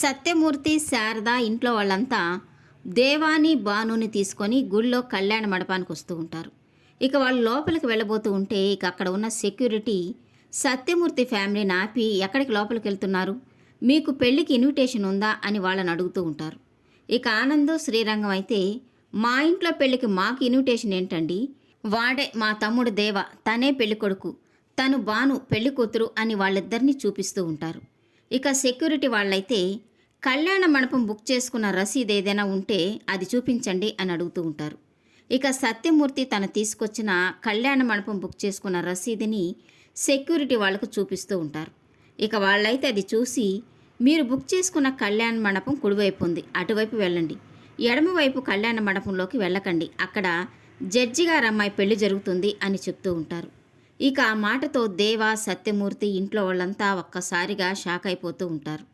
సత్యమూర్తి శారద ఇంట్లో వాళ్ళంతా దేవాని బానుని తీసుకొని గుళ్ళో కళ్యాణ మండపానికి వస్తూ ఉంటారు. ఇక వాళ్ళు లోపలికి వెళ్ళబోతూ ఉంటే ఇక అక్కడ ఉన్న సెక్యూరిటీ సత్యమూర్తి ఫ్యామిలీని ఆపి ఎక్కడికి లోపలికి వెళ్తున్నారు? మీకు పెళ్ళికి ఇన్విటేషన్ ఉందా? అని వాళ్ళని అడుగుతూ ఉంటారు. ఇక ఆనంద్ శ్రీరంగం అయితే మా ఇంట్లో పెళ్ళికి మాకు ఇన్విటేషన్ ఏంటండి? వాడే మా తమ్ముడు దేవ తనే పెళ్ళికొడుకు తను బాను పెళ్ళికూతురు అని వాళ్ళిద్దరినీ చూపిస్తూ ఉంటారు. ఇక సెక్యూరిటీ వాళ్ళైతే కళ్యాణ మండపం బుక్ చేసుకున్న రసీదు ఏదైనా ఉంటే అది చూపించండి అని అడుగుతూ ఉంటారు. ఇక సత్యమూర్తి తను తీసుకొచ్చిన కళ్యాణ మండపం బుక్ చేసుకున్న రసీదుని సెక్యూరిటీ వాళ్ళకు చూపిస్తూ ఉంటారు. ఇక వాళ్ళైతే అది చూసి మీరు బుక్ చేసుకున్న కళ్యాణ మండపం కుడివైపు ఉంది అటువైపు వెళ్ళండి. ఎడమవైపు కళ్యాణ మండపంలోకి వెళ్ళకండి. అక్కడ జడ్జి గారు అమ్మాయి పెళ్ళి జరుగుతుంది అని చెప్తూ ఉంటారు. ఇక ఆ మాటతో దేవ సత్యమూర్తి ఇంట్లో వాళ్ళంతా ఒక్కసారిగా షాక్ అయిపోతూ ఉంటారు.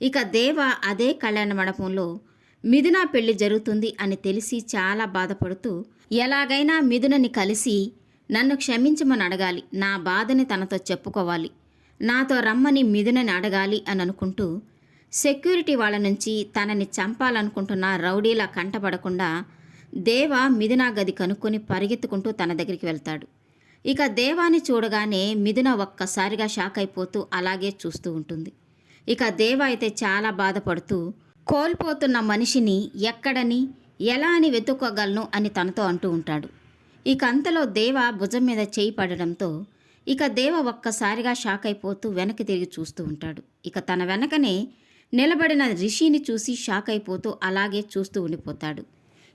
ఇక దేవ అదే కళ్యాణ మండపంలో మిథున పెళ్ళి జరుగుతుంది అని తెలిసి చాలా బాధపడుతూ ఎలాగైనా మిథునని కలిసి నన్ను క్షమించమని అడగాలి నా బాధని తనతో చెప్పుకోవాలి నాతో రమ్మని మిథునని అడగాలి అని అనుకుంటూ సెక్యూరిటీ వాళ్ళ నుంచి తనని చంపాలనుకుంటున్న రౌడీలా కంటపడకుండా దేవ మిథునా గది కనుక్కొని పరిగెత్తుకుంటూ తన దగ్గరికి వెళ్తాడు. ఇక దేవాని చూడగానే మిథున ఒక్కసారిగా షాక్ అయిపోతూ అలాగే చూస్తూ ఉంటుంది. ఇక దేవ అయితే చాలా బాధపడుతూ కోల్పోతున్న మనిషిని ఎక్కడని ఎలా అని వెతుక్కోగలను అని తనతో అంటూ ఉంటాడు. ఇక అంతలో దేవ భుజం మీద చేయి పడడంతో ఇక దేవ ఒక్కసారిగా షాక్ అయిపోతూ వెనక్కి తిరిగి చూస్తూ ఉంటాడు. ఇక తన వెనకనే నిలబడిన రిషిని చూసి షాక్ అయిపోతూ అలాగే చూస్తూ ఉండిపోతాడు.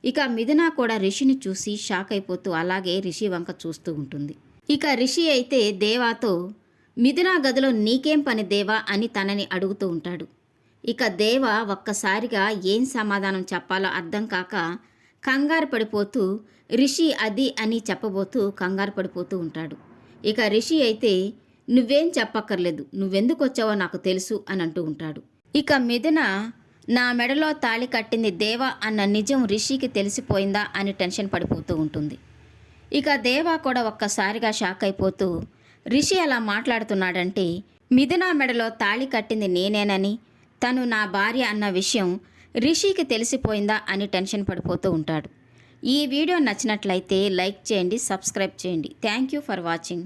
ఇక మిథున కూడా రిషిని చూసి షాక్ అయిపోతూ అలాగే రిషి వంక చూస్తూ ఉంటుంది. ఇక రిషి అయితే దేవాతో మిథున గదిలో నీకేం పని దేవా? అని తనని అడుగుతూ ఉంటాడు. ఇక దేవ ఒక్కసారిగా ఏం సమాధానం చెప్పాలో అర్థం కాక కంగారు పడిపోతూ రిషి అది అని చెప్పబోతూ కంగారు పడిపోతూ ఉంటాడు. ఇక రిషి అయితే నువ్వేం చెప్పక్కర్లేదు. నువ్వెందుకు వచ్చావో నాకు తెలుసు అని అంటూ ఉంటాడు. ఇక మిథున నా మెడలో తాళి కట్టింది దేవ అన్న నిజం రిషికి తెలిసిపోయిందా అని టెన్షన్ పడిపోతూ ఉంటుంది. ఇక దేవా కూడా ఒక్కసారిగా షాక్ అయిపోతూ రిషి అలా మాట్లాడుతున్నాడంటే మిథున మెడలో తాళి కట్టింది నేనేనని తను నా భార్య అన్న విషయం రిషికి తెలిసిపోయిందా అని టెన్షన్ పడిపోతూ ఉంటాడు. ఈ వీడియో నచ్చినట్లయితే లైక్ చేయండి సబ్స్క్రైబ్ చేయండి. Thank you for watching.